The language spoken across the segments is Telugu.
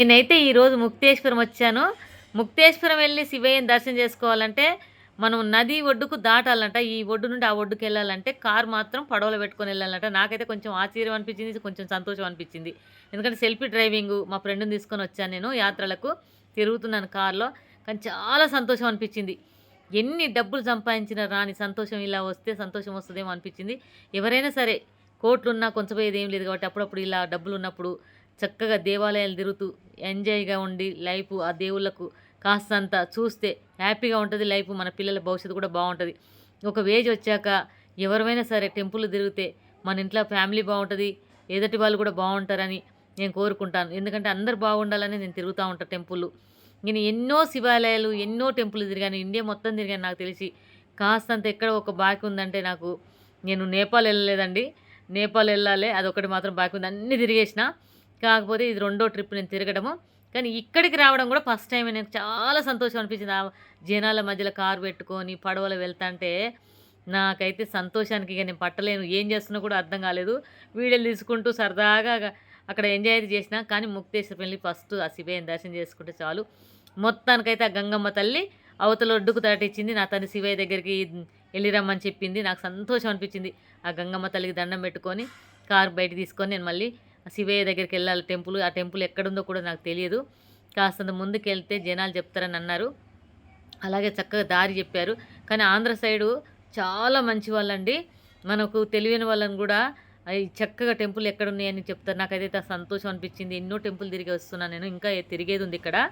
నేనైతే ఈరోజు ముక్తేశ్వరం వచ్చాను. ముక్తేశ్వరం వెళ్ళి శివయ్యని దర్శనం చేసుకోవాలంటే మనం నది ఒడ్డుకు దాటాలంట. ఈ ఒడ్డు నుండి ఆ ఒడ్డుకు వెళ్ళాలంటే కారు మాత్రం పడవలో పెట్టుకొని వెళ్ళాలంట. నాకైతే కొంచెం ఆశ్చర్యం అనిపించింది కొంచెం సంతోషం అనిపించింది. ఎందుకంటే సెల్ఫీ డ్రైవింగ్ మా ఫ్రెండ్ని తీసుకొని వచ్చాను నేను యాత్రలకు. తిరుగుతున్నాను కారులో. కానీ చాలా సంతోషం అనిపించింది. ఎన్ని డబ్బులు సంపాదించినా రాని సంతోషం ఇలా వస్తే సంతోషం వస్తుందేమో అనిపించింది. ఎవరైనా సరే కోట్లున్నా కొంచెం పోయేది ఏం లేదు కాబట్టి అప్పుడప్పుడు ఇలా డబ్బులు ఉన్నప్పుడు చక్కగా దేవాలయాలు తిరుగుతూ ఎంజాయ్గా ఉండి లైఫ్ ఆ దేవుళ్ళకు కాస్తంత చూస్తే హ్యాపీగా ఉంటుంది. లైఫ్ మన పిల్లల భవిష్యత్తు కూడా బాగుంటుంది. ఒక వేజ్ వచ్చాక ఎవరైనా సరే టెంపుల్ తిరిగితే మన ఇంట్లో ఫ్యామిలీ బాగుంటుంది. ఎదుటి వాళ్ళు కూడా బాగుంటారని నేను కోరుకుంటాను. ఎందుకంటే అందరు బాగుండాలని నేను తిరుగుతూ ఉంటాను టెంపుల్. నేను ఎన్నో శివాలయాలు ఎన్నో టెంపుల్ తిరిగాను. ఇండియా మొత్తం తిరిగాను నాకు తెలిసి. కాస్తంత ఎక్కడ ఒక బాకీ ఉందంటే నాకు నేను నేపాల్ వెళ్ళలేదండి. నేపాల్ వెళ్ళాలి. అదొకటి మాత్రం బాకీ ఉంది. అన్నీ తిరిగేసిన కాకపోతే ఇది రెండో ట్రిప్ నేను తిరగడము. కానీ ఇక్కడికి రావడం కూడా ఫస్ట్ టైం నాకు చాలా సంతోషం అనిపించింది. ఆ జనాల మధ్యలో కారు పెట్టుకొని పడవలో వెళ్తాంటే నాకైతే సంతోషానికి ఇక నేను పట్టలేను. ఏం చేస్తున్నా కూడా అర్థం కాలేదు. వీడియోలు తీసుకుంటూ సరదాగా అక్కడ ఎంజాయ్ అయితే చేసిన కానీ ముక్తేశ్వర వెళ్ళి ఫస్ట్ ఆ శివయ్యని దర్శనం చేసుకుంటే చాలు. మొత్తానికైతే ఆ గంగమ్మ తల్లి అవతల ఒడ్డుకు దాటిచ్చింది నా తన శివయ్య దగ్గరికి వెళ్ళిరమ్మని చెప్పింది. నాకు సంతోషం అనిపించింది. ఆ గంగమ్మ తల్లికి దండం పెట్టుకొని కారు బయట తీసుకొని నేను మళ్ళీ శివయ్య దగ్గరికి వెళ్ళాలి. టెంపుల్ ఆ టెంపుల్ ఎక్కడుందో కూడా నాకు తెలియదు. కాస్తంత ముందుకు వెళ్తే జనాలు చెప్తారని అన్నారు. అలాగే చక్కగా దారి చెప్పారు. కానీ ఆంధ్ర సైడు చాలా మంచి వాళ్ళండి మనకు తెలియని వాళ్ళని కూడా అవి చక్కగా టెంపుల్ ఎక్కడ ఉన్నాయని చెప్తారు. నాకైతే సంతోషం అనిపించింది. ఎన్నో టెంపుల్ తిరిగి వస్తున్నాను నేను. ఇంకా తిరిగేది ఉంది ఇక్కడ.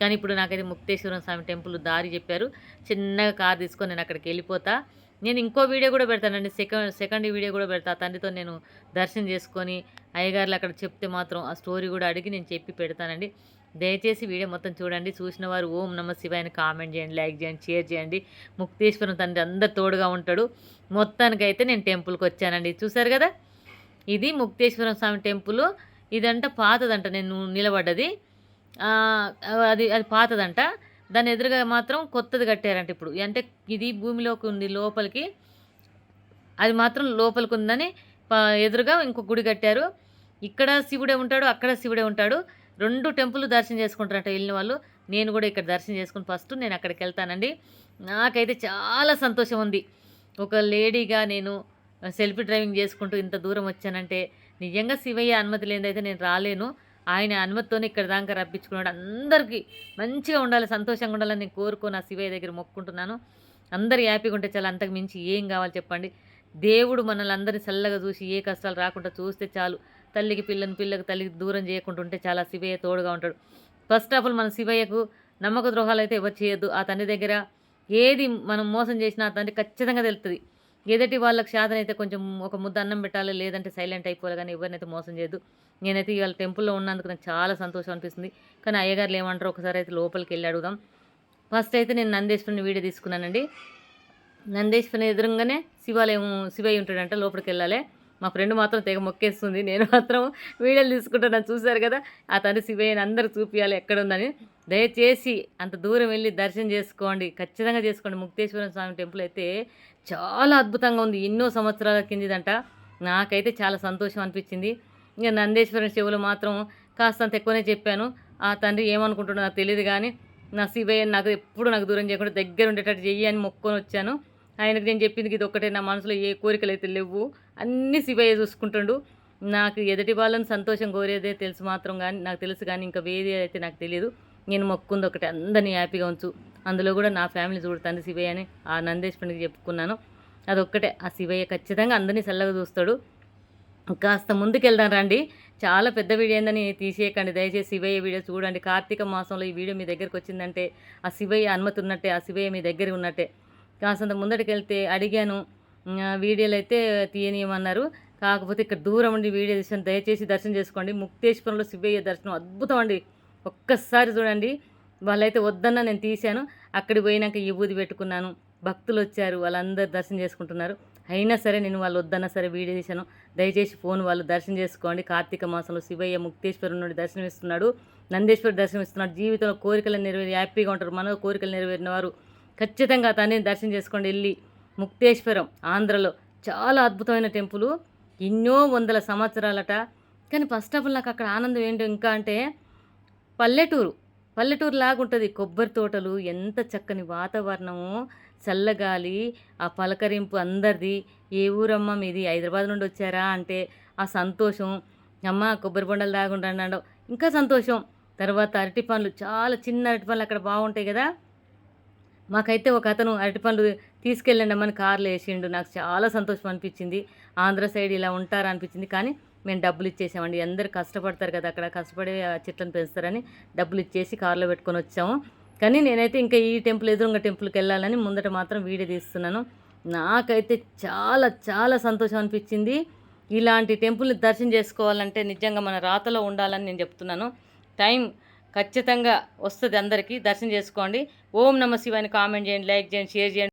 కానీ ఇప్పుడు నాకైతే ముక్తేశ్వరం స్వామి టెంపుల్ దారి చెప్పారు. చిన్నగా కార్ తీసుకొని నేను అక్కడికి వెళ్ళిపోతా. నేను ఇంకో వీడియో కూడా పెడతానండి. సెకండ్ సెకండ్ వీడియో కూడా పెడతా. తండ్రితో నేను దర్శనం చేసుకొని అయ్యగారులు అక్కడ చెప్తే మాత్రం ఆ స్టోరీ కూడా అడిగి నేను చెప్పి పెడతానండి. దయచేసి వీడియో మొత్తం చూడండి. చూసిన వారు ఓం నమ శివాయని కామెంట్ చేయండి లైక్ చేయండి షేర్ చేయండి. ముక్తేశ్వరం తండ్రి అందరు తోడుగా ఉంటాడు. మొత్తానికైతే నేను టెంపుల్కి వచ్చానండి. చూసారు కదా? ఇది ముక్తేశ్వరం స్వామి టెంపుల్. ఇదంట పాతదంట. నేను నిలబడ్డది. అది అది పాతదంట. దాని ఎదురుగా మాత్రం కొత్తది కట్టారంట ఇప్పుడు. అంటే ఇది భూమిలోకి ఉంది లోపలికి. అది మాత్రం లోపలికి ఉందని ఎదురుగా ఇంకో గుడి కట్టారు. ఇక్కడ శివుడే ఉంటాడు అక్కడ శివుడే ఉంటాడు. రెండు టెంపుల్ దర్శనం చేసుకుంటారంట వెళ్ళిన వాళ్ళు. నేను కూడా ఇక్కడ దర్శనం చేసుకుని ఫస్ట్ నేను అక్కడికి వెళ్తానండి. నాకైతే చాలా సంతోషం ఉంది. ఒక లేడీగా నేను సెల్ఫీ డ్రైవింగ్ చేసుకుంటూ ఇంత దూరం వచ్చానంటే నిజంగా శివయ్య అనుమతి లేదైతే నేను రాలేను. ఆయన అనుమతితోనే ఇక్కడ దాకా రప్పించుకున్నాడు. అందరికీ మంచిగా ఉండాలి సంతోషంగా ఉండాలని నేను కోరుకొని ఆ శివయ్య దగ్గర మొక్కుంటున్నాను అందరు హ్యాపీగా ఉంటే చాలా అంతకు మించి ఏం కావాలి చెప్పండి. దేవుడు మనల్ని అందరినీ చల్లగా చూసి ఏ కష్టాలు రాకుండా చూస్తే చాలు. తల్లికి పిల్లని పిల్లకి తల్లికి దూరం చేయకుండా ఉంటే చాలా శివయ్య తోడుగా ఉంటాడు. ఫస్ట్ ఆఫ్ ఆల్ మన శివయ్యకు నమ్మక ద్రోహాలు అయితే ఎవరు చేయొద్దు. ఆ తండ్రి దగ్గర ఏది మనం మోసం చేసినా ఆ తండ్రి ఖచ్చితంగా తెలుస్తుంది ఎదటి వాళ్ళకి శాతనైతే కొంచెం ఒక ముద్ద అన్నం పెట్టాలి లేదంటే సైలెంట్ అయిపోవాలి కానీ ఎవరినైతే మోసం చేయదు నేనైతే ఇవాళ టెంపుల్లో ఉన్నందుకు నాకు చాలా సంతోషం అనిపిస్తుంది. కానీ అయ్యగారులు ఏమంటారు ఒకసారి అయితే లోపలికి వెళ్ళి అడుగుదాం. ఫస్ట్ అయితే నేను నందేశ్వరిని వీడియో తీసుకున్నానండి. నందేశ్వరుని ఎదురుగానే శివాలయం శివయ్య ఉంటాడంట లోపలికి వెళ్ళాలి. మా ఫ్రెండ్ మాత్రం తెగ మొక్కేస్తుంది. నేను మాత్రం వీడియోలు తీసుకుంటాను చూశారు కదా. ఆ తండ్రి శివయ్యని అందరూ చూపించాలి ఎక్కడ ఉందని. దయచేసి అంత దూరం వెళ్ళి దర్శనం చేసుకోండి. ఖచ్చితంగా చేసుకోండి. ముక్తేశ్వర స్వామి టెంపుల్ అయితే చాలా అద్భుతంగా ఉంది. ఎన్నో సంవత్సరాల కిందిదంట. నాకైతే చాలా సంతోషం అనిపించింది. ఇంకా నందేశ్వరం శివులు మాత్రం కాస్తంత ఎక్కువనే చెప్పాను. ఆ తండ్రి ఏమనుకుంటున్నా నాకు తెలియదు కానీ నా శివయ్య నాకు ఎప్పుడు నాకు దూరం చేయకుండా దగ్గర ఉండేటట్టు చెయ్యి అని మొక్కొని వచ్చాను. ఆయనకు నేను చెప్పింది ఇది ఒక్కటే నా మనసులో ఏ కోరికలు అయితే లేవు. అన్నీ శివయ్య చూసుకుంటుండు. నాకు ఎదుటి వాళ్ళని సంతోషం కోరేదే తెలుసు మాత్రం కానీ నాకు తెలుసు కానీ ఇంకా వేరే అయితే నాకు తెలియదు నేను మొక్కుంది ఒకటి అందరినీ హ్యాపీగా ఉంచు. అందులో కూడా నా ఫ్యామిలీ చూడతాను శివయ్య అని ఆ నందేశ్వరికి చెప్పుకున్నాను. అదొక్కటే. ఆ శివయ్య ఖచ్చితంగా అందరినీ చల్లగా చూస్తాడు. కాస్త ముందుకెళ్దాం రండి. చాలా పెద్ద వీడియో ఏందని తీసేయకండి. దయచేసి శివయ్య వీడియో చూడండి. కార్తీక మాసంలో ఈ వీడియో మీ దగ్గరకు వచ్చిందంటే ఆ శివయ్య అనుమతి ఉన్నట్టే ఆ శివయ్య మీ దగ్గర ఉన్నట్టే. కాస్తంత ముందటికి వెళ్తే అడిగాను వీడియోలు అయితే తీయనీయమన్నారు. కాకపోతే ఇక్కడ దూరం ఉండి వీడియో తీసాను దయచేసి దర్శనం చేసుకోండి. ముక్తేశ్వరంలో శివయ్య దర్శనం అద్భుతం అండి. ఒక్కసారి చూడండి. వాళ్ళైతే వద్దన్న నేను తీశాను. అక్కడికి పోయినాక ఈ ఊది పెట్టుకున్నాను. భక్తులు వచ్చారు వాళ్ళందరూ దర్శనం చేసుకుంటున్నారు. అయినా సరే నేను వాళ్ళు వద్దన్నా సరే వీడియో తీశాను. దయచేసి ఫోన్ వాళ్ళు దర్శనం చేసుకోండి. కార్తీక మాసంలో శివయ్య ముక్తేశ్వరం నుండి దర్శనం ఇస్తున్నాడు నందేశ్వరు దర్శనం ఇస్తున్నాడు జీవితంలో కోరికలు నెరవేరి హ్యాపీగా ఉంటారు. మన కోరికలు నెరవేరిన వారు ఖచ్చితంగా తండ్రిని దర్శనం చేసుకోండి. వెళ్ళి ముక్తేశ్వరం ఆంధ్రలో చాలా అద్భుతమైన టెంపుల్. ఎన్నో వందల సంవత్సరాలట. కానీ ఫస్ట్ ఆఫ్ ఆల్ నాకు అక్కడ ఆనందం ఏంటో ఇంకా అంటే పల్లెటూరు. పల్లెటూరు లాగుంటుంది కొబ్బరి తోటలు ఎంత చక్కని వాతావరణము చల్లగాలి ఆ పలకరింపు అందరిది. ఏ ఊరమ్మ మీది? హైదరాబాద్ నుండి వచ్చారా అంటే ఆ సంతోషం. అమ్మ కొబ్బరి బొండలు దాగుంటాడు ఇంకా సంతోషం. తర్వాత అరటి పండ్లు. చాలా చిన్న అరటి పండ్లు అక్కడ బాగుంటాయి కదా. మాకైతే ఒక అతను అరటి పండ్లు తీసుకెళ్ళండి అమ్మని కార్లో వేసిండు నాకు చాలా సంతోషం అనిపించింది ఆంధ్ర సైడ్ ఇలా ఉంటారా అనిపించింది కానీ మేము డబ్బులు ఇచ్చేసామండి. అందరు కష్టపడతారు కదా అక్కడ కష్టపడి ఆ చెట్లను పెంచుతారని డబ్బులు ఇచ్చేసి కార్లో పెట్టుకొని వచ్చాము. కానీ నేనైతే ఇంకా ఈ టెంపుల్ ఎదురుంగ టెంపుల్కి వెళ్ళాలని ముందట మాత్రం వీడియో తీస్తున్నాను. నాకైతే చాలా చాలా సంతోషం అనిపించింది. ఇలాంటి టెంపుల్ని దర్శనం చేసుకోవాలంటే నిజంగా మన రాతలో ఉండాలని నేను చెప్తున్నాను. టైం ఖచ్చితంగా వస్తుంది అందరికీ. దర్శనం చేసుకోండి. ఓం నమ శివాని కామెంట్ చేయండి లైక్ చేయండి షేర్ చేయండి.